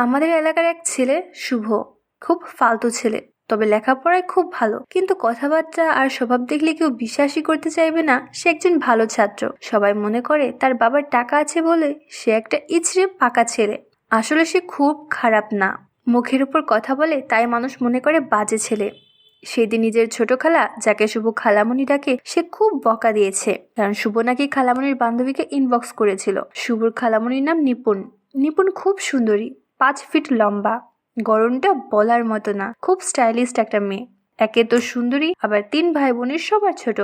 আমাদের এলাকার এক ছেলে, শুভ, খুব ফালতু ছেলে, তবে লেখাপড়ায় খুব ভালো। কিন্তু কথাবার্তা আর স্বভাব দেখলে কেউ বিশ্বাসই করতে চাইবে না, সে একজন ভালো ছাত্র। সবাই মনে করে তার বাবার টাকা আছে বলে সে একটা ইচড়ে পাকা ছেলে। আসলে সে খুব খারাপ না। মুখের উপর কথা বলে তাই মানুষ মনে করে বাজে ছেলে। সেদিন নিজের ছোট খালা, যাকে শুভ খালামণি ডাকে, সে খুব বকা দিয়েছে। কারণ শুভ নাকি খালামণির বান্ধবীকে ইনবক্স করেছিল। শুভর খালামণির নাম নিপুণ। নিপুণ খুব সুন্দরী। পাঁচ ফিট লম্বা। গরমটা বলার মতো না। খুব স্টাইলিস্ট একটা মেয়ে। একে তো সুন্দরী, আবার তিন ভাই বোনের সবার ছোট।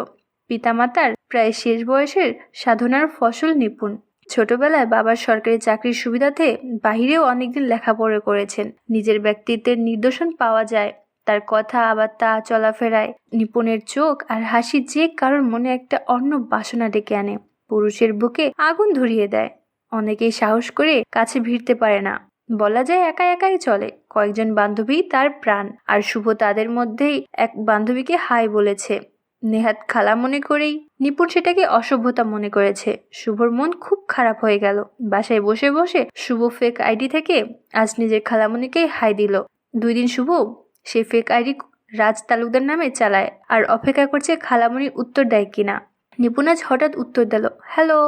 পিতামাতার প্রায় শেষ বয়সের সাধনার ফসল নিপুণ। ছোটবেলায় বাবার সরকারি চাকরির সুবিধাতে বাহিরেও অনেকদিন লেখাপড়া করেছেন। নিজের ব্যক্তিত্বের নিদর্শন পাওয়া যায়। তার কথা আবার তা চলাফেরায় নিপুণের চোখ আর হাসি যে কারোর মনে একটা অন্য বাসনা ডেকে আনে। পুরুষের বুকে আগুন ধরিয়ে দেয়। অনেকেই সাহস করে কাছে ভিড়তে পারে না। বলা যায় একা একাই চলে। কয়েকজন বান্ধবী তার প্রাণ, আর শুভ তাদের মধ্যেই এক বান্ধবীকে হাই বলেছে। নেহাত খালা মনে করেই নিপুণ সেটাকে অসভ্যতা মনে করেছে। শুভর মন খুব খারাপ হয়ে গেল। বাসায় বসে বসে শুভ ফেক আইডি থেকে আজ নিজের খালামণিকেই হাই দিল। দুই দিন শুভ সে ফেক আইডি রাজ তালুকদার নামে চালায়, আর অপেক্ষা করছে খালামণি উত্তর দেয় কিনা। নিপুণ আজ হঠাৎ উত্তর দিল, হ্যালো।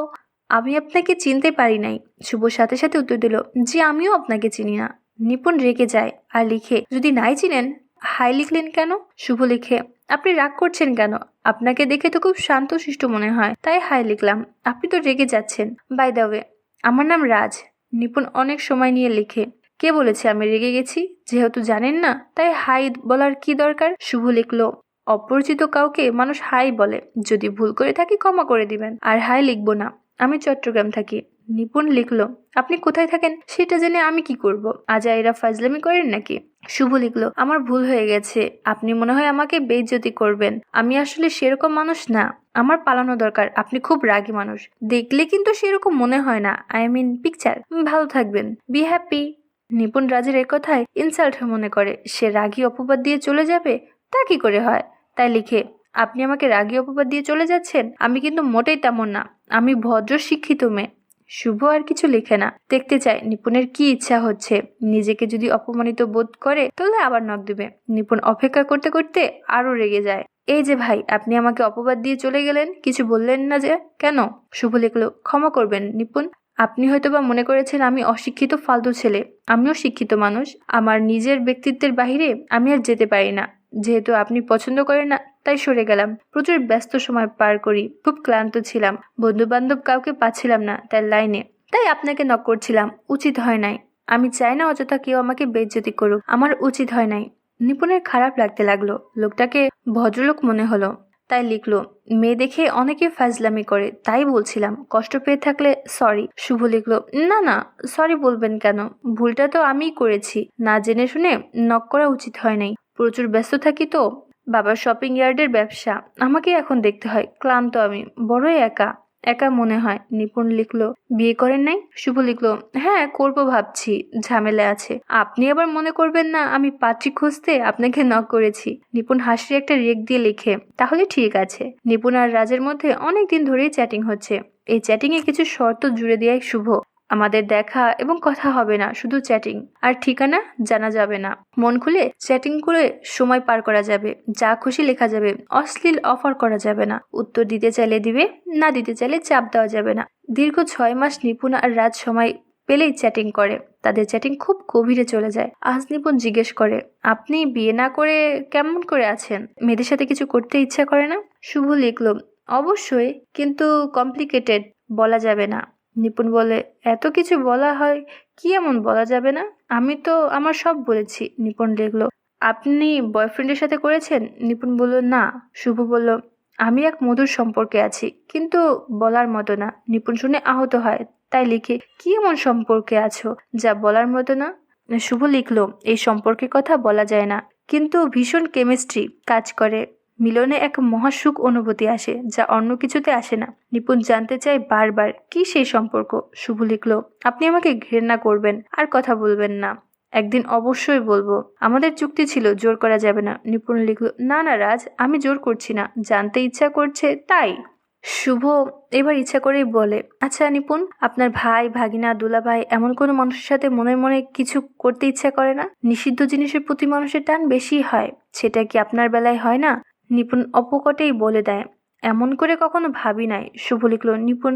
আমি আপনাকে চিনতে পারি নাই। শুভ সাথে সাথে উত্তর দিল, জি, আমিও আপনাকে চিনি না। নিপুণ রেগে যায় আর লিখে, যদি নাই চিনেন, হাই লিখলেন কেন? শুভ লিখে, আপনি রাগ করছেন কেন? আপনাকে দেখে তো খুব শান্ত শিষ্ট মনে হয়। তাই হাই লিখলাম, আপনি তো রেগে যাচ্ছেন। বাই দ্য ওয়ে আমার নাম রাজ। নিপুণ অনেক সময় নিয়ে লিখে, কে বলেছে আমি রেগে গেছি? যেহেতু জানেন না, তাই হাই বলার কি দরকার? শুভ লিখলো, অপরিচিত কাউকে মানুষ হাই বলে। যদি ভুল করে থাকি ক্ষমা করে দিবেন। আর হাই লিখব না। আমি চট্টগ্রাম থাকি। নিপুণ লিখলো, আপনি কোথায় থাকেন? সেটা জেনে আমি কি করব? আজা এরা ফাজলামি করেন নাকি? শুভ লিখলো, আমার ভুল হয়ে গেছে। আপনি মনে হয় আমাকে বেইজ্জতি করবেন। আমি আসলে সেরকম মানুষ না। আমার পালানো দরকার। আপনি খুব রাগী মানুষ। দেখলে কিন্তু সেরকম মনে হয় না। I mean picture. ভালো থাকবেন। Be happy. নিপুণ রাজের এ কথায় ইনসাল্ট মনে করে, সে রাগী অপবাদ দিয়ে চলে যাবে? তা কি করে হয়? তাই লিখে, আপনি আমাকে রাগী অপবাদ দিয়ে চলে যাচ্ছেন? আমি কিন্তু মোটেই তেমন না। আমি ভদ্র শিক্ষিত মেয়ে। শুভ আর কিছু লিখে না। দেখতে চায় নিপুণের কি ইচ্ছা হচ্ছে। নিজেকে যদি অপমানিত বোধ করে, তাহলে আবার নখ দিবে। নিপুণ অপেক্ষা করতে করতে আরও রেগে যায়। এই যে ভাই, আপনি আমাকে অপবাদ দিয়ে চলে গেলেন। কিছু বললেন না যে, কেন? শুভ লিখলো, ক্ষমা করবেন নিপুণ। আপনি হয়তো বা মনে করেছেন আমি অশিক্ষিত ফালতু ছেলে। আমিও শিক্ষিত মানুষ। আমার নিজের ব্যক্তিত্বের বাহিরে আমি আর যেতে পারি না। যেহেতু আপনি পছন্দ করেন না তাই সরে গেলাম। প্রচুর ব্যস্ত সময় পার করি। খুব ক্লান্ত ছিলাম। বন্ধু বান্ধব কাউকে পাচ্ছিলাম না তার লাইনে। তাই আপনাকে নক করছিলাম। উচিত হয় নাই। আমি চাই না অযথা কেউ আমাকে বেজ্জতি করুক। আমার উচিত হয় নাই। নিপুণের খারাপ লাগতে লাগল। লোকটাকে ভদ্রলোক মনে হলো। তাই লিখলো, মেয়ে দেখে অনেকে ফাজলামি করে। তাই বলছিলাম। কষ্ট পেয়ে থাকলে সরি শুভ লিখলো, না না সরি বলবেন কেন? ভুলটা তো আমিই করেছি। না জেনে শুনে নক করা উচিত হয় নাই। প্রচুর ব্যস্ত থাকি তো। বাবার শপিং ইয়ার্ডের ব্যবসা। আমাকে এখন দেখতে হয়, ক্লান্ত আমি, বড়ই একা। একা মনে হয়, নিপুণ লিখলো, বিয়ে করেন নাই? শুভ লিখলো হ্যাঁ করব ভাবছি, ঝামেলা আছে। আপনি আবার মনে করবেন না, আমি পাত্রী খুঁজতে আপনাকে নক করেছি। নিপুণ হাসি একটা রেক দিয়ে লিখে, তাহলে ঠিক আছে। নিপুণ আর রাজের মধ্যে অনেক দিন ধরেই চ্যাটিং হচ্ছে। এই চ্যাটিং এ কিছু শর্ত জুড়ে দেয় শুভ। আমাদের দেখা এবং কথা হবে না, শুধু চ্যাটিং আর ঠিকানা জানা যাবে না। মন খুলে চ্যাটিং করে সময় পার করা যাবে। যা খুশি লেখা যাবে। অশ্লীল অফার করা যাবে না। উত্তর দিতে চাইলে দিবে, না দিতে চাইলে চাপ দেওয়া যাবে না। দীর্ঘ ছয় মাস নিপুণ আর রাত সময় পেলেই চ্যাটিং করে। তাদের চ্যাটিং খুব গভীরে চলে যায়। আজ নিপুণ জিজ্ঞেস করে, আপনি বিয়ে না করে কেমন করে আছেন? মেয়েদের সাথে কিছু করতে ইচ্ছা করে না? শুভ লিখলো, অবশ্যই, কিন্তু কমপ্লিকেটেড বলা যাবে না। নিপুণ বলে, এত কিছু বলা হয়, কি এমন বলা যাবে না? আমি তো আমার সব বলেছি, নিপুণ লিখলো আপনি বয়ফ্রেন্ডের সাথে করেছেন? নিপুণ বলল, না। শুভ বলল, আমি এক মধুর সম্পর্কে আছি, কিন্তু বলার মতো না। নিপুণ শুনে আহত হয়, তাই লিখে, কি এমন সম্পর্কে আছো যা বলার মতো না? শুভ লিখলো, এই সম্পর্কের কথা বলা যায় না, কিন্তু ভীষণ কেমিস্ট্রি কাজ করে। মিলনে এক মহাসুখ অনুভূতি আসে, যা অন্য কিছুতে আসে না। নিপুণ জানতে চায় বারবার কি সেই সম্পর্ক। শুভ লিখল, আপনি আমাকে ঘৃণা করবেন আর কথা বলবেন না। একদিন অবশ্যই বলব। আমাদের চুক্তি ছিল, জোর করা যাবে না। নিপুণ লিখল, না না রাজ, আমি জোর করছি না। জানতে ইচ্ছা করছে তাই। শুভ এবার ইচ্ছা করেই বলে আচ্ছা নিপুণ, আপনার ভাই, ভাগিনা দুলা ভাই এমন কোনো মানুষের সাথে মনে মনে কিছু করতে ইচ্ছা করে না? নিষিদ্ধ জিনিসের প্রতি মানুষের টান বেশি হয়। সেটা কি আপনার বেলায় হয় না? নিপুণ অপকটেই বলে দেয়। এমন করে কখনো ভাবি নাই। শুভ লিখল, নিপুণ,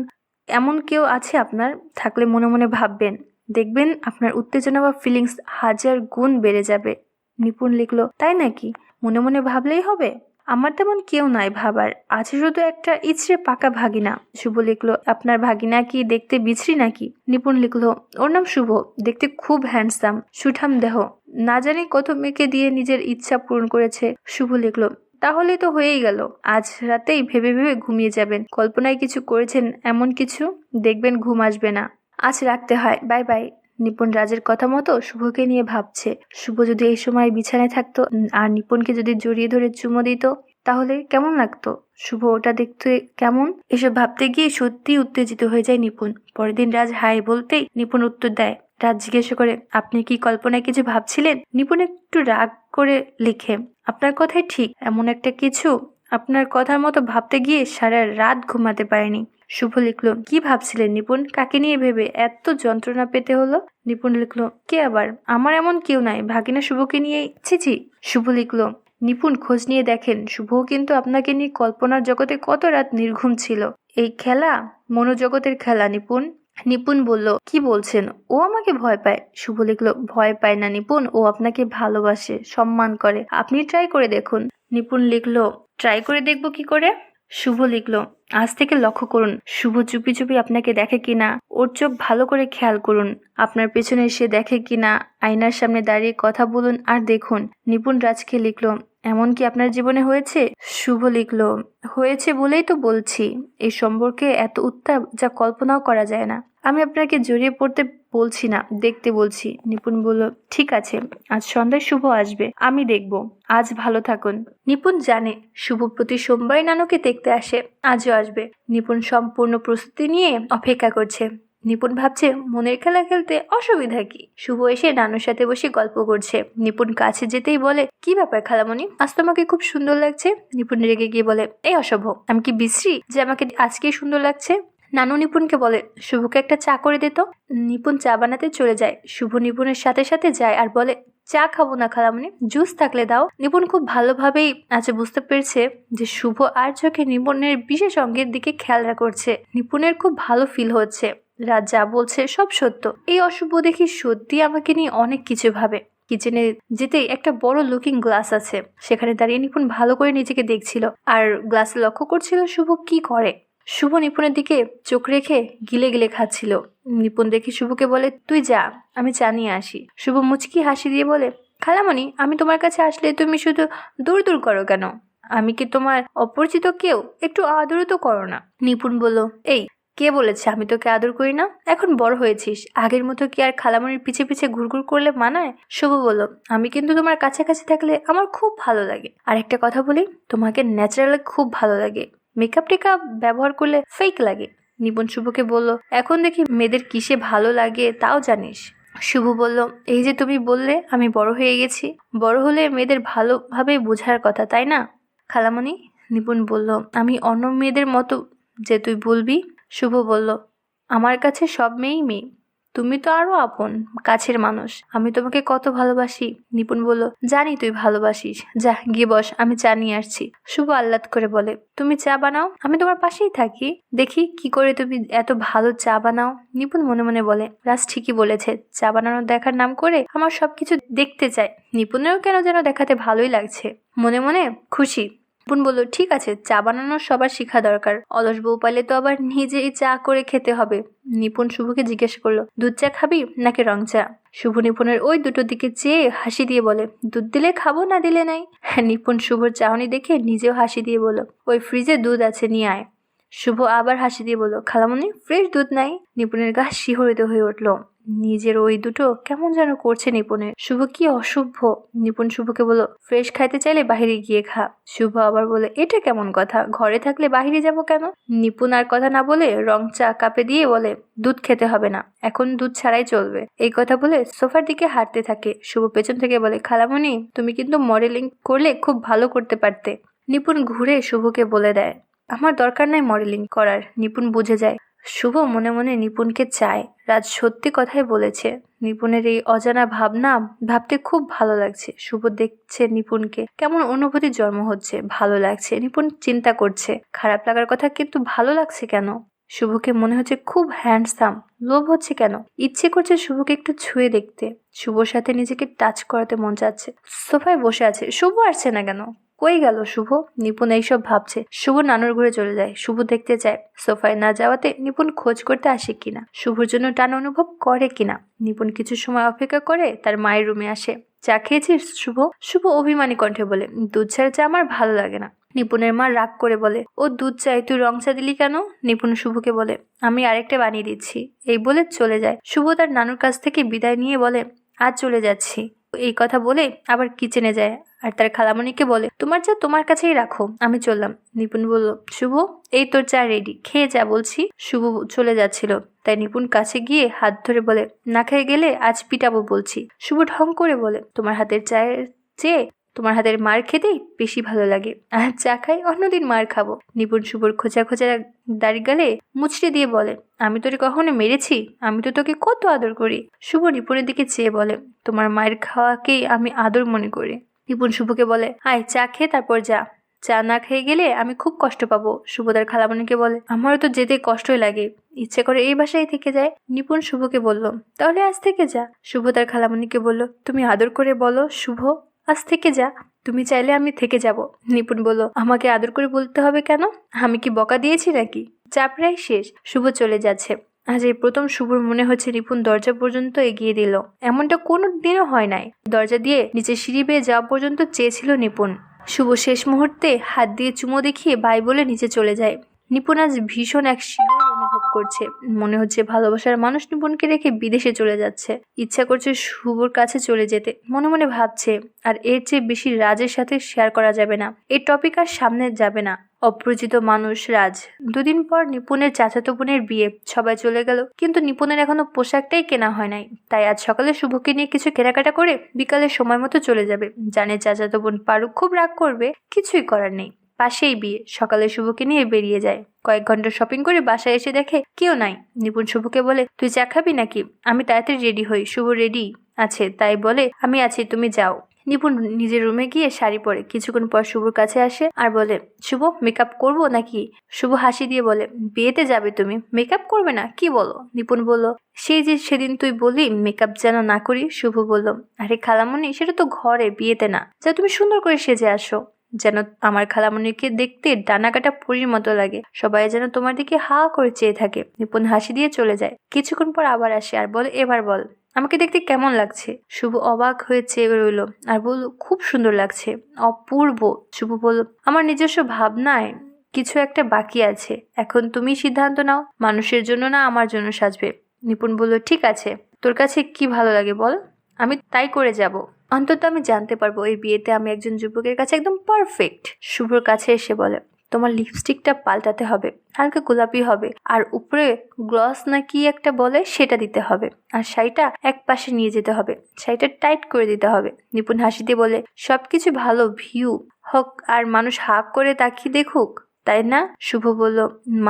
এমন কেউ আছে আপনার থাকলে মনে মনে ভাববেন। দেখবেন আপনার উত্তেজনা বা ফিলিংস হাজার গুণ বেড়ে যাবে। নিপুণ লিখল, তাই নাকি? মনে মনে ভাবলেই হবে? আমার তেমন কেউ নাই ভাবার। আছে শুধু একটা ইচড়ে পাকা ভাগিনা শুভ লিখলো, আপনার ভাগিনা কি দেখতে বিছরি নাকি নিপুণ লিখলো, ওর নাম শুভ। দেখতে খুব হ্যান্ডসাম সুঠাম দেহ। না জানি কত মেয়েকে দিয়ে নিজের ইচ্ছা পূরণ করেছে শুভ লিখলো তাহলে তো হয়েই গেল। আজ রাতেই ভেবে ভেবে ঘুমিয়ে যাবেন। কল্পনায় কিছু করেছেন এমন কিছু? দেখবেন ঘুম আসবে না। আজ রাখতে হয়। Bye bye. নিপুণ রাজের কথা মতো শুভকে নিয়ে ভাবছে। শুভ যদি এই সময় বিছানায় থাকতো আর নিপুণকে যদি জড়িয়ে ধরে চুমো দিত, তাহলে কেমন লাগতো? শুভ ওটা দেখতে কেমন? এসব ভাবতে গিয়ে সত্যি উত্তেজিত হয়ে যায় নিপুণ। পরের দিন রাজ হাই বলতেই নিপুণ উত্তর দেয় রাজ জিজ্ঞেস করে, আপনি কি কল্পনায় কিছু ভাবছিলেন? নিপুণ একটু রাগ করে লিখে, আপনার কথাই ঠিক, এমন একটা কিছু আপনার কথার মতো ভাবতে গিয়ে সারা রাত ঘুমাতে পারেনি। শুভ লিখলো, কি ভাবছিলেন নিপুণ? কাকে নিয়ে ভেবে এত যন্ত্রণা পেতে হলো? নিপুণ লিখলো, কে আবার? আমার এমন কেউ নাই, ভাগিনা শুভকে নিয়ে ছিছি শুভ লিখলো, নিপুণ, খোঁজ নিয়ে দেখেন, শুভও কিন্তু আপনাকে নিয়ে কল্পনার জগতে কত রাত নির্ঘুম ছিল। এই খেলা মনোজগতের খেলা, নিপুণ। নিপুণ বলল, কি বলছেন? ও আমাকে ভয় পায়। শুভ লিখল, ভয় পায় না নিপুণ, ও আপনাকে ভালোবাসে, সম্মান করে। আপনি ট্রাই করে দেখুন। নিপুণ লিখল ট্রাই করে দেখব কি করে? শুভ লিখল। আজ থেকে লক্ষ্য করুন, শুভ চুপি চুপি আপনাকে দেখে কিনা ওর চোখ ভালো করে খেয়াল করুন, আপনার পেছনে সে দেখে কিনা আয়নার সামনে দাঁড়িয়ে কথা বলুন আর দেখুন। নিপুণ রাজকে লিখল, এমন কি আপনার জীবনে হয়েছে? শুভ লিখল, হয়েছে বলেই তো বলছি। এই সম্পর্কে এত উত্তাপ যা কল্পনাও করা যায় না। আমি আপনাকে জড়িয়ে পড়তে বলছি না, দেখতে বলছি। নিপুণ বলল, ঠিক আছে, আজ সন্ধ্যায় শুভ আসবে, আমি দেখব। আজ ভালো থাকুন। নিপুণ জানে, শুভ প্রতি সোমবারই নানুকে দেখতে আসে, আজও আসবে। নিপুণ সম্পূর্ণ প্রস্তুতি নিয়ে অপেক্ষা করছে। নিপুণ ভাবছে, মনের খেলা খেলতে অসুবিধা কি? শুভ এসে নানুর সাথে বসে গল্প করছে। নিপুণ কাছে যেতেই বলে, কি ব্যাপার খালামণি? আজ তোমাকে খুব সুন্দর লাগছে? নিপুণ রেগে গিয়ে বলে, এই অসভ্য আমি কি বিশ্রী যে আমাকে আজকেই সুন্দর লাগছে? নানু নিপুণকে বলে, শুভকে একটা চা করে দিত নিপুণ চা বানাতে চলে যায়। শুভ নিপুণের সাথে সাথে যায় আর বলে, চা খাব না খালামণি, জুস থাকলে দাও। নিপুণ খুব ভালোভাবেই আজ বুঝতে পেরেছে যে শুভ আর চোখে নিপুণের বিশেষ অঙ্গের দিকে খেয়াল করছে নিপুণের খুব ভালো ফিল হচ্ছে। রাজ যা বলছে সব সত্য। এই অশুভ দেখি সত্যি আমাকে নিয়ে অনেক কিছু ভাবে। কিচেনে যেতেই একটা বড় লুকিং গ্লাস আছে। সেখানে দাঁড়িয়ে নিপুণ ভালো করে নিজেকে দেখছিল। আর গ্লাসে লক্ষ্য করছিল শুভ কি করে। শুভ নিপুণের দিকে চোখ রেখে গিলে গিলে খাচ্ছিল। নিপুণ দেখি শুভকে বলে, তুই যা, আমি চা নিয়ে আসি। শুভ মুচকি হাসি দিয়ে বলে, খালামণি, আমি তোমার কাছে আসলে তুমি শুধু দূর দূর করো কেন? আমি কি তোমার অপরিচিত কেউ? একটু আদরও তো করো না। নিপুণ বলল, এই, কে বলেছে আমি তোকে আদর করি না? এখন বড় হয়েছিস। আগের মতো কি আর খালামণির পিছে পিছে ঘুরঘুর করলে মানায়? শুভ বলল, আমি কিন্তু তোমার কাছাকাছি থাকলে আমার খুব ভালো লাগে। আর একটা কথা বলি, তোমাকে ন্যাচারালি খুব ভালো লাগে। মেকআপ টেকআপ ব্যবহার করলে ফেক লাগে। নিপুণ শুভকে বলল, এখন দেখি মেয়েদের কিসে ভালো লাগে তাও জানিস? শুভ বলল, এই যে তুমি বললে আমি বড় হয়ে গেছি। বড় হলে মেয়েদের ভালোভাবে বোঝার কথা, তাই না? খালামণি, নিপুণ বলল, আমি অন্য মেয়েদের মতো যে তুই বলবি? শুভ বলল, আমার কাছে সব মেয়েই মেয়ে। তুমি তো আরও আপন, কাছের মানুষ। আমি তোমাকে কত ভালোবাসি। নিপুণ বলল, জানি তুই ভালোবাসিস। যা, গিয়ে বস, আমি চা নিয়ে আসছি। শুভ আহ্লাদ করে বলে, তুমি চা বানাও, আমি তোমার পাশেই থাকি। দেখি কি করে তুমি এত ভালো চা বানাও। নিপুণ মনে মনে বলে, রাজ ঠিকই বলেছে, চা বানানোর দেখার নাম করে আমার সবকিছু দেখতে চায়। নিপুণেরও কেন যেন দেখাতে ভালোই লাগছে। মনে মনে খুশি। বোন বলল, ঠিক আছে, চা বানানো সবার শেখা দরকার। অলস বউ পালে তো আবার নিজেই চা করে খেতে হবে। নিপুণ শুভকে জিজ্ঞেস করল, দুধ চা খাবি নাকি রং চা? শুভ নিপুণের ওই দুটোর দিকে চেয়ে হাসি দিয়ে বলে, দুধ দিলে খাব না দিলে নাই? নিপুণ শুভর চাহনি দেখে নিজেও হাসি দিয়ে বলো ওই ফ্রিজে দুধ আছে, নিয়ে আয়। শুভ আবার হাসি দিয়ে বলল খালামণি ফ্রেশ দুধ নাই? নিপুণের গা শিহরিত হয়ে উঠল। নিজের ওই দুটো কেমন যেন করছে নিপুণের। শুভ কি অসভ্য? নিপুণ শুভকে বলল, ফ্রেশ খাইতে চাইলে বাইরে গিয়ে খা। শুভ আবার বলে এটা কেমন কথা? ঘরে থাকলে বাহিরে যাব কেন? নিপুণ আর কথা না বলে রং চা কাপে দিয়ে বলে, দুধ খেতে হবে না, এখন দুধ ছাড়াই চলবে। এই কথা বলে সোফার দিকে হাঁটতে থাকে। শুভ পেছন থেকে বলে খালামণি তুমি কিন্তু মডেলিং করলে খুব ভালো করতে পারতে। নিপুণ ঘুরে শুভকে বলে দেয় আমার দরকার নাই মডেলিং করার, নিপুণ বুঝে যায়। শুভ মনে মনে নিপুণকে চায়। রাজ সত্যি কথাই বলেছে, নিপুণের এই অজানা ভাবনা ভাবতে খুব ভালো লাগছে। শুভ দেখছে নিপুণকে, কেমন অনুভূতি জন্ম হচ্ছে, ভালো লাগছে। নিপুণ চিন্তা করছে, খারাপ লাগার কথা কিন্তু ভালো লাগছে কেন? শুভকে মনে হচ্ছে খুব হ্যান্ডসাম লোভ হচ্ছে কেন? ইচ্ছে করছে শুভকে একটু ছুঁয়ে দেখতে। শুভর সাথে নিজেকে টাচ করাতে মন চাচ্ছে। সোফায় বসে আছে, শুভ আসছে না কেন? কই গেল শুভ? নিপুণ এইসব ভাবছে। শুভ নানুর ঘরে চলে যায়। শুভ দেখতে চায়, সোফায় না যাওয়াতে নিপুণ খোঁজ করতে আসে কিনা? শুভর জন্য টান অনুভব করে কিনা? নিপুণ কিছু সময় অপেক্ষা করে তার মায়ের রুমে আসে। চা খেয়েছিস, শুভ? শুভ অভিমানী কণ্ঠে বলে, দুধ ছাড়া চা আমার ভালো লাগে না। নিপুণের মা রাগ করে বলে, ও দুধ চাই তুই রং চা দিলি কেন? নিপুণ শুভকে বলে, আমি আরেকটা বানিয়ে দিচ্ছি। এই বলে চলে যায়। শুভ তার নানুর কাছ থেকে বিদায় নিয়ে বলে, আজ চলে যাচ্ছি। এই কথা বলে আবার কিচেনে যায়। আর তার খালামণিকে বলে, তোমার চা তোমার কাছেই রাখো। আমি চললাম। নিপুণ বলল, শুভ, এই তোর চা রেডি খেয়ে যা বলছি। শুভ চলে যাচ্ছিল। তাই নিপুণ কাছে গিয়ে হাত ধরে বলে, না খেয়ে গেলে আজ পিটাবো বলছি। শুভ ঢং করে বলে, তোমার হাতের চায়ের চেয়ে তোমার হাতের মার খেতেই বেশি ভালো লাগে। আর চা খাই, অন্যদিন মার খাব। নিপুণ শুভর খোঁচা খোঁচা দাড়ি গালে মুচড়ে দিয়ে বলে, আমি তোরে কখনো মেরেছি? আমি তো তোকে কত আদর করি। শুভ নিপুণের দিকে চেয়ে বলে, তোমার মায়ের খাওয়াকেই আমি আদর মনে করি। নিপুণ শুভকে বলে, আয়, চা খেয়ে তারপর যা। চা না খেয়ে গেলে আমি খুব কষ্ট পাবো শুভদার খালামণিকে বলে। আমারও তো যেতে কষ্টই লাগে। ইচ্ছে করে এই বাসায় থেকে যায়। নিপুণ শুভকে বলল, তাহলে আজ থেকে যা। শুভ তার খালামণিকে বলল, তুমি আদর করে বলো, শুভ, আজ থেকে যা। তুমি চাইলে আমি থেকে যাব। নিপুণ বলল, আমাকে আদর করে বলতে হবে কেন? আমি কি বকা দিয়েছি নাকি? চা প্রায় শেষ। শুভ চলে যাচ্ছে। আজ এই প্রথম শুভর মনে হচ্ছে নিপুণ দরজা পর্যন্ত এগিয়ে দিল। এমনটা কোনো দিনও হয় নাই। দরজা দিয়ে নিচে সিঁড়ি বেয়ে যাওয়া পর্যন্ত চেয়েছিল নিপুন শুভ শেষ মুহূর্তে হাত দিয়ে চুমো দেখিয়ে বাই বলে নিচে চলে যায়। নিপুণ আজ ভীষণ এক শিহরণ অনুভব করছে। মনে হচ্ছে ভালোবাসার মানুষ নিপুণকে রেখে বিদেশে চলে যাচ্ছে। ইচ্ছা করছে শুভর কাছে চলে যেতে। মনে মনে ভাবছে, আর এর চেয়ে বেশি রাজের সাথে শেয়ার করা যাবে না। এই টপিক আর সামনে যাবে না। অপরিচিত মানুষ রাজ। দুদিন পর নিপুণের চাচাতো বোনের বিয়ে, সবাই চলে গেল। কিন্তু নিপুণের এখনও পোশাকটাই কেনা হয় নাই। তাই আজ সকালে শুভকে নিয়ে কিছু কেনাকাটা করে বিকালে সময় মতো চলে যাবে। জানে চাচাতো বোন পারুক খুব রাগ করবে, কিছুই করার নেই। পাশেই বিয়ে, সকালে শুভকে নিয়ে বেরিয়ে যায়। কয়েক ঘণ্টা শপিং করে বাসায় এসে দেখে কেউ নাই। নিপুণ শুভকে বলে, তুই চা খাবি নাকি? আমি তাড়াতাড়ি রেডি হই। শুভ রেডি আছে। তাই বলে, আমি আছি, তুমি যাও। নিপুণ নিজের রুমে গিয়ে শাড়ি পরে কিছুক্ষণ পর শুভর কাছে আসে আর বলে, শুভ মেকআপ করব নাকি? শুভ হাসি দিয়ে বলে, বিয়েতে যাবে তুমি মেকআপ করবে না, কি বলো? নিপুণ বলল, সেই যে সেদিন তুই বলি মেকআপ যেন না করি? শুভ বলল, আরে খালামণি, সেটা তো ঘরে, বিয়েতে না। যা তুমি সুন্দর করে সেজে আসো। যেন আমার খালামণিকে দেখতে ডানা কাটা পুরীর মতো লাগে। সবাই যেন তোমার দিকে হা করে চেয়ে থাকে। নিপুণ হাসি দিয়ে চলে যায়। কিছুক্ষণ পর আবার আসে আর বল, এবার বল। আমাকে দেখতে কেমন লাগছে? শুভ অবাক হয়ে চেয়ে রইল। আর বলল, খুব সুন্দর লাগছে। অপূর্ব। শুভ বলল, আমার নিজস্ব ভাবনায় কিছু একটা বাকি আছে। এখন তুমি সিদ্ধান্ত নাও। মানুষের জন্য না, আমার জন্য সাজবে। নিপুণ বলল, ঠিক আছে। তোর কাছে কি ভালো লাগে বল? আমি তাই করে যাব। অন্তত আমি জানতে পারব, এই বিয়েতে আমি একজন যুবকের কাছে একদম পারফেক্ট শুভর কাছে এসে বলে তোমার লিপস্টিকটা পাল্টাতে হবে, হালকা গোলাপি হবে, আর উপরে গ্লস না কি একটা বলে সেটা দিতে হবে, আর শাড়িটা এক পাশে নিয়ে যেতে হবে, শাড়িটা টাইট করে দিতে হবে। নিপুণ হাসিতে বলে, সবকিছু ভালো ভিউ হোক, আর মানুষ হাক করে তাকিয়ে দেখুক। তাই না? শুভ বলল,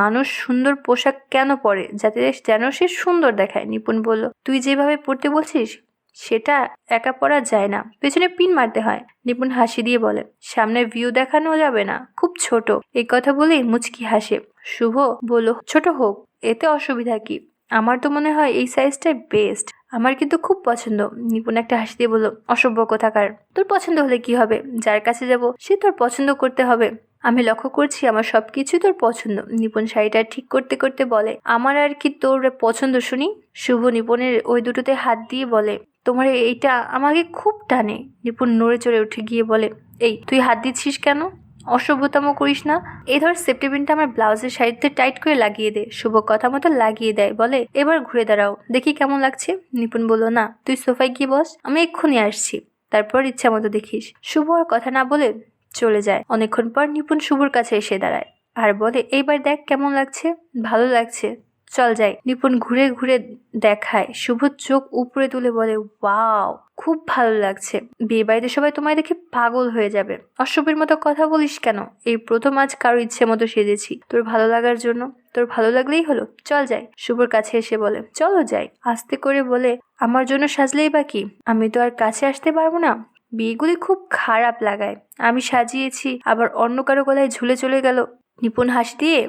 মানুষ সুন্দর পোশাক কেন পরে? যাতে যেন সে সুন্দর দেখায়। নিপুণ বলল, তুই যেভাবে পড়তে বলছিস সেটা একা পড়া যায় না। পেছনে পিন মারতে হয়। নিপুণ হাসি দিয়ে বলে, সামনে ভিউ দেখানো যাবে না। খুব ছোট। এই কথা বলেই মুচকি হাসে। শুভ বলল, ছোট হোক। এতে অসুবিধা কি? আমার তো মনে হয় এই সাইজটাই বেস্ট আমার কিন্তু খুব পছন্দ। নিপুণ একটা হাসি দিয়ে বলল, অসভ্য কোথাকার। তোর পছন্দ হলে কি হবে? যার কাছে যাব, সে তোর পছন্দ করতে হবে। আমি লক্ষ্য করছি আমার সব সবকিছু তোর পছন্দ। নিপুণ শাড়িটা ঠিক করতে করতে বলে, আমার আর কি তোর পছন্দ শুনি? শুভ নিপুণের ওই দুটোতে হাত দিয়ে বলে তোমার এইটা আমাকে খুব টানে। নিপুণ নড়ে চড়ে উঠে গিয়ে বলে, এই, তুই হাত দিচ্ছিস কেন? অসভ্যতম করিস না। এই ধর সেফটি পিনটা আমার ব্লাউজের সাইডতে টাইট করে লাগিয়ে দে, শুভ কথা মতো লাগিয়ে দেয়। বলে, এবার ঘুরে দাঁড়াও, দেখি কেমন লাগছে। নিপুণ বলল, না, তুই সোফায় গিয়ে বস, আমি এক্ষুনি আসছি। তারপর ইচ্ছা মতো দেখিস। শুভ আর কথা না বলে চলে যায়। অনেকক্ষণ পর নিপুণ শুভর কাছে এসে দাঁড়ায় আর বলে, এইবার দেখ কেমন লাগছে, ভালো লাগছে। চল যাই। নিপুণ ঘুরে ঘুরে দেখায়। শুভ চোখ উপরে তুলে বলে, ওয়াও, খুব ভালো লাগছে। বিয়ে বাড়িতে সবাই তোমায় দেখে পাগল হয়ে যাবে। অসভ্যের মতো কথা বলিস কেন? এই প্রথম আজ কারও ইচ্ছে মতো সেজেছি। তোর ভালো লাগার জন্য। তোর ভালো লাগলেই হলো। চল যাই। শুভর কাছে এসে বলে, চলো যাই। আস্তে করে বলে, আমার জন্য সাজলেই বা কি? আমি তো আর কাছে আসতে পারব না। বিয়েগুলি খুব খারাপ লাগায়। আমি সাজিয়েছি, আবার অন্য কারও গলায় ঝুলে চলে গেল। নিপুণ হাসি দিয়ে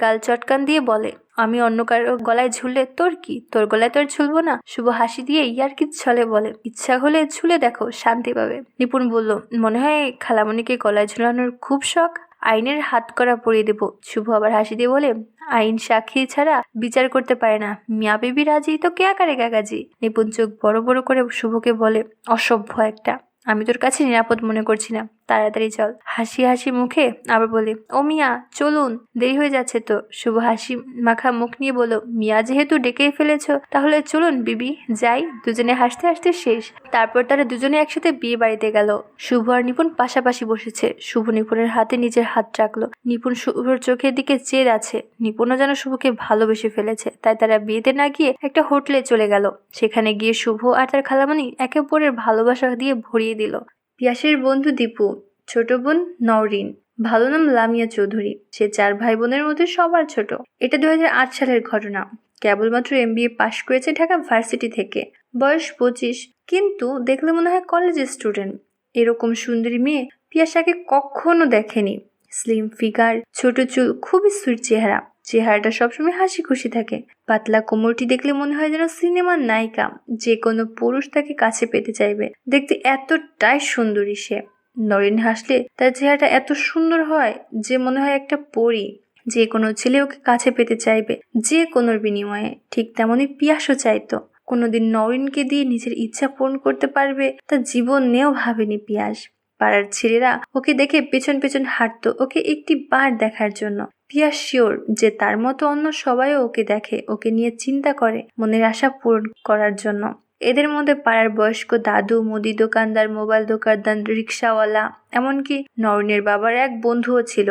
গাল চটকান দিয়ে বলে আমি অন্য কারও গলায় ঝুললে তোর কি? তোর গলায় তোর ঝুলবো না। শুভ হাসি দিয়ে ইয়ার কি ছলে বলে। ইচ্ছা হলে ঝুলে দেখো, শান্তি পাবে। নিপুণ বলল, মনে হয় খালামণিকে গলায় ঝুলানোর খুব শখ? আইনের হাত করা পরিয়ে দেব। শুভ আবার হাসি দিয়ে বলে, আইন সাক্ষী ছাড়া বিচার করতে পারে না। মিয়া বেবি রাজি? তো কে আকারে কাকাজি নিপুণ চোখ বড় বড় করে শুভকে বলে, অসভ্য একটা। আমি তোর কাছে নিরাপদ মনে করছি না। তাড়াতাড়ি চল। হাসি হাসি মুখে আবার বলে, ও মিয়া, চলুন, দেরি হয়ে যাচ্ছে তো। শুভ হাসি মাখা মুখ নিয়ে বলো মিয়া যেহেতু ডেকেই ফেলেছ, তাহলে চলুন বিবি, যাই, দুজনে হাসতে হাসতে শেষ। তারপর তারা দুজনে একসাথে বিয়ে বাড়িতে গেল। শুভ আর নিপুণ পাশাপাশি বসেছে। শুভ নিপুণের হাতে নিজের হাত রাখল। নিপুণ শুভর চোখের দিকে চেয়ে আছে। নিপুণও যেন শুভকে ভালোবেসে ফেলেছে, তাই তারা বিয়েতে না গিয়ে একটা হোটেলে চলে গেল। সেখানে গিয়ে শুভ আর তার খালামণি একে অপরের ভালোবাসা দিয়ে ভরিয়ে দিল। পিয়াসের বন্ধু দীপু, ছোট বোন নওরিন, ভালো নাম লামিয়া চৌধুরী। সে চার ভাই বোনের মধ্যে সবার ছোট। এটা দুই হাজার আট সালের ঘটনা। কেবলমাত্র এম এমবিএ পাশ করেছে ঢাকা ভার্সিটি থেকে। বয়স পঁচিশ, কিন্তু দেখলে মনে হয় কলেজের স্টুডেন্ট এরকম সুন্দরী মেয়ে পিয়াসাকে কখনো দেখেনি। স্লিম ফিগার ছোট চুল, খুবই সুইট চেহারা। চেহারাটা সবসময় হাসি খুশি থাকে। পাতলা কোমরটি দেখলে মনে হয় যেন সিনেমার নায়িকা। যে কোনো পুরুষ তাকে কাছে পেতে চাইবে। দেখতে এতটাই সুন্দরী সে। নরেন হাসলে তার চেহারাটা এত সুন্দর হয় যে মনে হয় একটা পরী। যে কোনো ছেলে ওকে কাছে পেতে চাইবে। যে কোনোর বিনিময়ে। ঠিক তেমনই পিয়াসও চাইতো। কোনোদিন নরিনকে দিয়ে নিজের ইচ্ছা পূরণ করতে পারবে তা জীবন নেও ভাবেনি পিয়াস। পাড়ার ছেলেরা ওকে দেখে পেছন পেছন হাঁটতো ওকে একটি বার দেখার জন্য। পিয়াস শিওর যে তার মতো অন্য সবাইও ওকে দেখে, ওকে নিয়ে চিন্তা করে মনের আশা পূরণ করার জন্য। এদের মধ্যে পাড়ার বয়স্ক দাদু, মুদি দোকানদার, মোবাইল দোকানদার, রিক্সাওয়ালা, এমনকি নরনের বাবার এক বন্ধুও ছিল।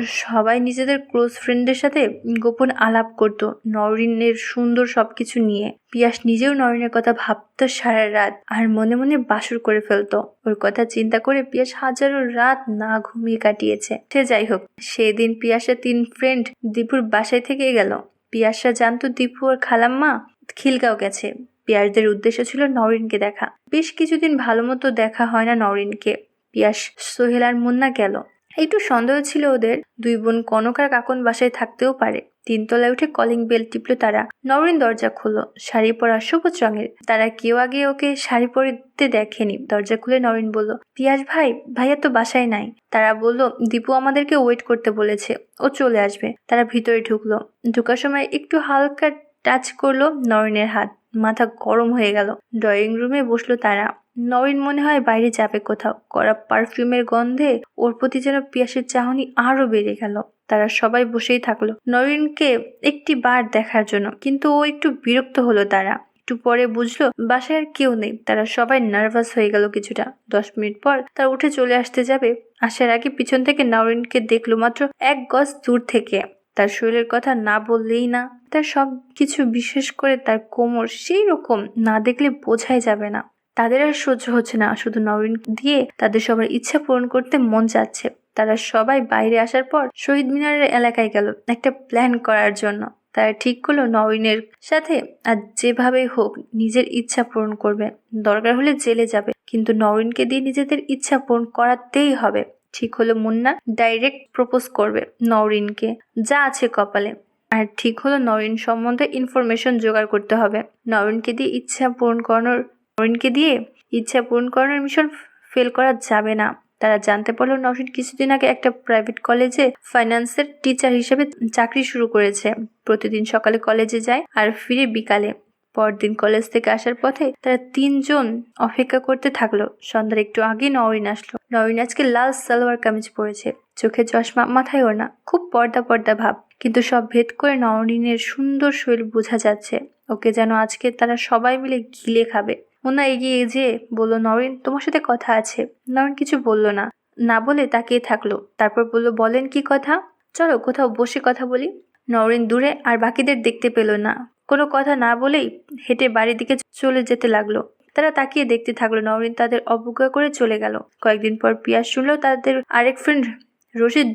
সবাই নিজেদের ক্লোজ ফ্রেন্ডের সাথে গোপন আলাপ করত, নরিনের সুন্দর সব কিছু নিয়ে। পিয়াস নিজেও নরিনের কথা ভাবতো সারা রাত আর মনে মনে বাসর করে ফেলতো। ওর কথা চিন্তা করে পিয়াস হাজারো রাত না ঘুমিয়ে কাটিয়েছে। সে যাই হোক, সেদিন পিয়াসের তিন ফ্রেন্ড দীপুর বাসায় থেকে গেল। পিয়াসা জানতো দীপু আর খালাম্মা খিলগাঁও গেছে। পিয়াসদের উদ্দেশ্য ছিল নরিনকে দেখা। বেশ কিছুদিন ভালো মতো দেখা হয় না নরিনকে। পিয়াস সোহেল আর মুন্না গেল। একটু সন্দেহ ছিল ওদের। দুই বোন কনকার কাকন বাসায় থাকতেও পারে। তিনতলায় উঠে কলিং বেল টিপলো তারা। নরিন দরজা খুললো। শাড়ি পরা সবুজ রঙের। তারা কেউ আগে ওকে শাড়ি পরতে দেখেনি। দরজা খুলে নরিন বলল পিয়াস ভাই, ভাইয়া তো বাসায় নাই। তারা বলল, দীপু আমাদেরকে ওয়েট করতে বলেছে। ও চলে আসবে। তারা ভিতরে ঢুকলো। ঢুকার সময় একটু হালকা টাচ করল নরিনের হাত। মাথা গরম হয়ে গেল। ড্রয়িং রুমে বসল তারা। নরিন মনে হয় বাইরে যাবে কোথাও। করা পারফিউমের গন্ধে ওর প্রতি যেন পিয়াসের চাহনি আরও বেড়ে গেল। তারা সবাই বসেই থাকল। নরিনকে একটি বার দেখার জন্য, কিন্তু ও একটু বিরক্ত হলো তারা। একটু পরে বুঝলো, বাসায় আর কেউ নেই। তারা সবাই নার্ভাস হয়ে গেল কিছুটা। দশ মিনিট পর তার উঠে চলে আসতে যাবে। আসার আগে পিছন থেকে নরিনকে দেখল মাত্র এক গজ দূর থেকে। তার শরীরের কথা না বললেই না। তার সব কিছু বিশেষ করে তার কোমর সেই রকম না দেখলে বোঝাই যাবে না। তাদের আর সহ্য হচ্ছে না। শুধু নরিন দিয়ে তাদের সবার ইচ্ছা পূরণ করতে মন যাচ্ছে তারা সবাই বাইরে আসার পর শহীদ মিনারের এলাকায় গেল একটা প্ল্যান করার জন্য। তারা ঠিক করল নরিনের সাথে আর যেভাবেই হোক নিজের ইচ্ছা পূরণ করবে। দরকার হলে জেলে যাবে, কিন্তু নরিনকে দিয়ে নিজেদের ইচ্ছা পূরণ করাতেই হবে। ঠিক হলো মুন্না ডাইরেক্ট প্রপোজ করবে নরিনকে যা আছে কপালে। আর ঠিক হলো নরিন সম্বন্ধে ইনফরমেশন জোগাড় করতে হবে। নরিনকে দিয়ে ইচ্ছা পূরণ করানোর নরিনকে দিয়ে ইচ্ছা পূরণ করানোর মিশন ফেল করা যাবে না। তারা জানতে পারল নরিন কিছুদিন আগে একটা প্রাইভেট কলেজে ফাইন্যান্সের টিচার হিসেবে চাকরি শুরু করেছে। প্রতিদিন সকালে কলেজে যায় আর ফিরে বিকালে। পরদিন কলেজ থেকে আসার পথে তারা তিনজন অপেক্ষা করতে থাকল। সন্ধ্যার একটু আগে নরিন আসলো। নরিন আজকে লাল সালোয়ার কামিজ পরেছে। চোখে চশমা, মাথায় ওড়না। খুব পর্দা পর্দা ভাব। কিন্তু সব ভেদ করে নরিনের সুন্দর শরীর বোঝা যাচ্ছে। ওকে যেন আজকে তারা সবাই মিলে গিলে খাবে। মোনা এগিয়ে যে বলল, নরিন, তোমার সাথে কথা আছে। নরিন কিছু বলল না। না বলে তাকিয়ে থাকল। তারপর বলল, বলেন কি কথা? চলো কোথাও বসে কথা বলি। নরিন দূরে আর বাকিদের দেখতে পেল না। কোনো কথা না বলেই হেঁটে বাড়ির দিকে চলে যেতে লাগল। তারা তাকিয়ে দেখতে থাকল। নরিন তাদের অবজ্ঞা করে চলে গেল। কয়েকদিন পর পিয়াস শুনলো তাদের আরেক ফ্রেন্ড রশিদ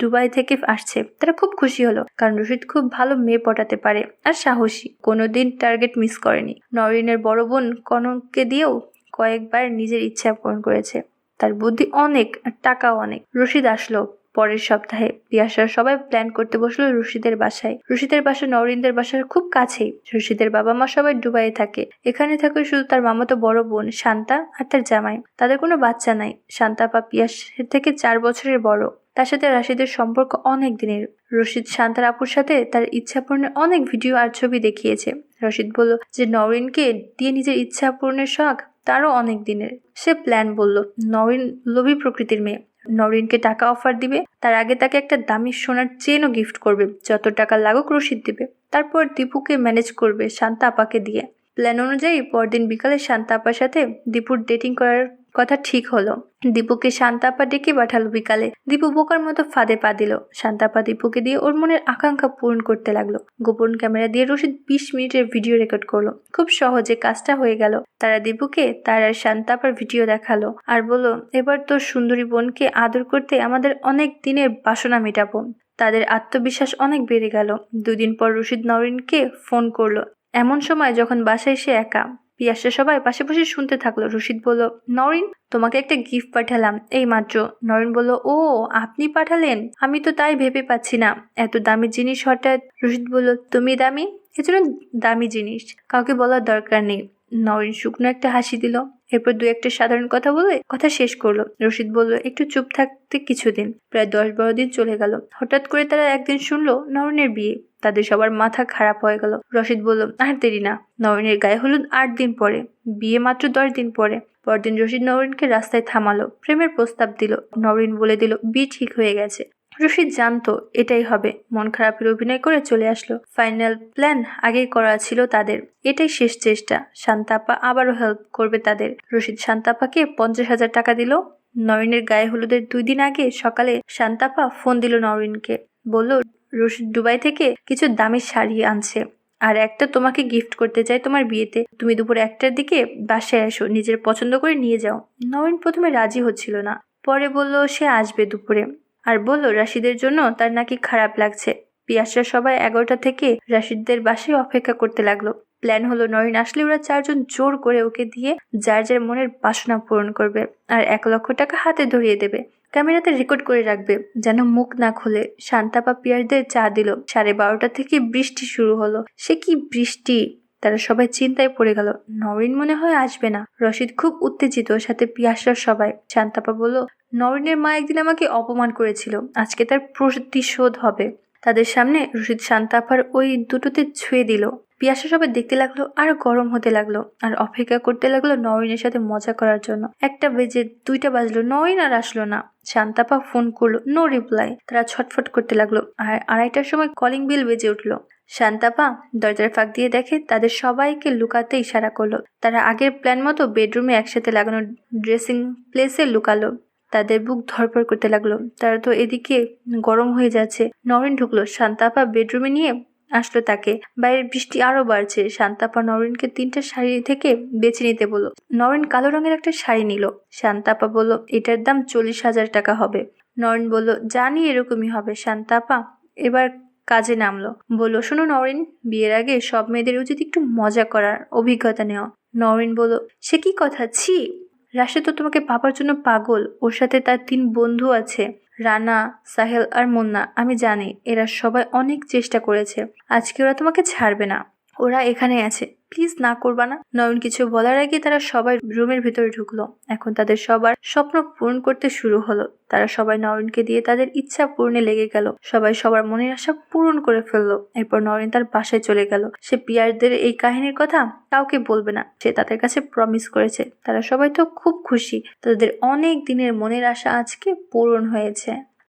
দুবাই থেকে আসছে। তারা খুব খুশি হলো, কারণ রশিদ খুব ভালো মেয়ে পটাতে পারে আর সাহসী। কোনোদিন টার্গেট মিস করেনি। নরিনের বড় বোন কনককে দিয়েও কয়েকবার নিজের ইচ্ছা পূরণ করেছে। তার বুদ্ধি অনেক আর টাকাও অনেক। রশিদ আসলো পরের সপ্তাহে। পিয়াসার সবাই প্ল্যান করতে বসল রশিদের বাসায়। রশিদের বাসা নরিনদের বাসার খুব কাছেই। রশিদের বাবা মা সবাই দুবাইয়ে থাকে। এখানে থাকে শুধু তার মামাতো বড় বোন শান্তা আর তার জামাই। তাদের কোনো বাচ্চা নাই। শান্তা বা পিয়াসের থেকে চার বছরের বড়। তার সাথে রাশিদের সম্পর্ক অনেক দিনের। রশিদ শান্তার আপুর সাথে তার ইচ্ছা পূরণের অনেক ভিডিও আর ছবি দেখিয়েছে। রশিদ বলল যে নরিনকে দিয়ে নিজের ইচ্ছা পূরণের শখ তারও অনেক দিনের। সে প্ল্যান বলল, নরিন লোভী প্রকৃতির মেয়ে। নরিনকে টাকা অফার দিবে, তার আগে তাকে একটা দামি সোনার চেনও গিফট করবে। যত টাকা লাগুক রশিদ দিবে। তারপর দীপুকে ম্যানেজ করবে শান্তা আপাকে দিয়ে। প্ল্যান অনুযায়ী পরদিন বিকালে শান্তা আপার সাথে দীপুর ডেটিং করার কথা ঠিক হলো। দীপুকে শান্তাপা ডেকে পাঠালো বিকালে। দীপু বোকার মতো ফাঁদে পা দিল। শান্তাপা দীপুকে দিয়ে ওর মনের আকাঙ্ক্ষা পূরণ করতে লাগল। গোপন ক্যামেরা দিয়ে রশিদ বিশ মিনিটের ভিডিও রেকর্ড করল। খুব সহজে কাজটা হয়ে গেল। তারা দীপুকে, তার আর শান্তাপার ভিডিও দেখাল। আর বলল, এবার তোর সুন্দরী বোনকে আদর করতে আমাদের অনেক দিনের বাসনা মেটাবো। তাদের আত্মবিশ্বাস অনেক বেড়ে গেল। দুদিন পর রশিদ নরিনকে ফোন করল। এমন সময় যখন বাসায় সে একা পিয়াসা সবাই পাশে বসে শুনতে থাকল। রশিদ বলল, নরিন, তোমাকে একটা গিফট পাঠালাম এই মাত্র নরিন বলল, ও, আপনি পাঠালেন? আমি তো তাই ভেবে পাচ্ছি না। এত দামি জিনিস হঠাৎ? রশিদ বলল, তুমি দামি? এজন্য দামি জিনিস, কাউকে বলার দরকার নেই। নরিন শুকনো একটা হাসি দিল। এরপর দু একটা সাধারণ কথা বলে কথা শেষ করল। রশিদ বলল, একটু চুপ থাকতে কিছুদিন। প্রায় দশ বারো দিন চলে গেল। হঠাৎ করে তারা একদিন শুনলো নরিনের বিয়ে। তাদের সবার মাথা খারাপ হয়ে গেল। রশিদ বলল, আর দেরি না। নরিনের গায়ে হলুদ আট দিন পরে। বিয়ে মাত্র দশ দিন পরে। পরদিন রশিদ নরিনকে রাস্তায় থামালো, প্রেমের প্রস্তাব দিল। নরিন বলে দিল, বিয়ে ঠিক হয়ে গেছে। রশিদ জানতো, এটাই হবে। মন খারাপের অভিনয় করে চলে আসলো। ফাইনাল প্ল্যান আগেই করা ছিল তাদের। এটাই শেষ চেষ্টা। শান্তাপা আবারও হেল্প করবে তাদের। রশিদ শান্তাপাকে পঞ্চাশ হাজার টাকা দিল। নরিনের গায়ে হলুদের দুই দিন আগে সকালে শান্তাপা ফোন দিল নরিনকে বলল রশিদ দুবাই থেকে কিছু দামি শাড়ি আনছে। আর একটা তোমাকে গিফট করতে চাই তোমার বিয়েতে। তুমি দুপুর একটার দিকে বাসায় এসো, নিজের পছন্দ করে নিয়ে যাও। নরিন প্রথমে রাজি হচ্ছিল না। পরে বলল, সে আসবে দুপুরে। আর বলল, রাশিদের জন্য তার নাকি খারাপ লাগছে। পিয়াসরা সবাই এগারোটা থেকে রাশিদদের বাসায় অপেক্ষা করতে লাগল। প্ল্যান হলো নরিন আসলে ওরা চারজন জোর করে ওকে দিয়ে যার যার মনের বাসনা পূরণ করবে। আর এক লক্ষ টাকা হাতে ধরিয়ে দেবে। ক্যামেরাতে রেকর্ড করে রাখবে, যেন মুখ না খুলে। শান্তাপা পিয়ারদের চা দিল। সাড়ে বারোটা থেকে বৃষ্টি শুরু হলো। সে কি বৃষ্টি? তারা সবাই চিন্তায় পড়ে গেল। নরিন মনে হয় আসবে না। রশিদ খুব উত্তেজিত সাথে পিয়াসরা সবাই। শান্তাপা বলল, নরিনের মা একদিন আমাকে অপমান করেছিল। আজকে তার প্রতিশোধ হবে। তাদের সামনে রশিদ শান্তাপার ওই দুটোতে ছুঁয়ে দিল। পিয়াসা সবাই দেখতে লাগল, আর গরম হতে লাগল আর অপেক্ষা করতে লাগল নরিনের সাথে মজা করার জন্য। একটা বেজে দুইটা বাজলো নরিন আর আসলো না। শান্তাপা ফোন করল, নো রিপ্লাই। তারা ছটফট করতে লাগল আর আড়াইটার সময় কলিং বিল বেজে উঠল। শান্তাপা দরজার ফাঁক দিয়ে দেখে তাদের সবাইকে লুকাতে ইশারা করল। তারা আগের প্ল্যান মতো বেডরুমে একসাথে লাগানো ড্রেসিং প্লেসে লুকালো। তাদের বুক ধরপড় করতে লাগল। তারা তো এদিকে গরম হয়ে যাচ্ছে। নরেন ঢুকলো। শান্তাপা বেডরুমে নিয়ে আসলো তাকে। বাইরের বৃষ্টি আরও বাড়ছে। শান্তাপা নরেনকে তিনটা শাড়ি থেকে বেছে নিতে বলল। নরেন কালো রঙের একটা শাড়ি নিল। শান্তাপা বলল, এটার দাম চল্লিশ হাজার টাকা হবে। নরেন বলল, জানি এরকমই হবে। শান্তাপা এবার কাজে নামলো। বলল, শোনো নরেন, বিয়ের আগে সব মেয়েদের উচিত একটু মজা করার অভিজ্ঞতা নেওয়া। নরেন বলল, সে কি কথা? ছি! রাশে তো তোমাকে পাবার জন্য পাগল। ওর সাথে তার তিন বন্ধু আছে, রানা, সাহেল আর মুন্না। আমি জানি, এরা সবাই অনেক চেষ্টা করেছে। আজকে ওরা তোমাকে ছাড়বে না। ওরা এখানে আছে। প্লিজ না করবা না। নয়ন কিছু বলার আগে তারা সবাই রুমের ভিতরে ঢুকলো। এখন তাদের সবার স্বপ্ন পূরণ করতে শুরু হলো। তারা সবাই নয়নকে দিয়ে তাদের ইচ্ছা পূরণে লেগে গেল। সবাই সবার মনের আশা পূরণ করে ফেলল। এরপর নয়ন তার বাসায় চলে গেল। সে পিয়ারদের এই কাহিনীর কথা কাউকে বলবে না। সে তাদের কাছে প্রমিস করেছে। তারা সবাই তো খুব খুশি। তাদের অনেক দিনের মনের আশা আজকে পূরণ হয়েছে।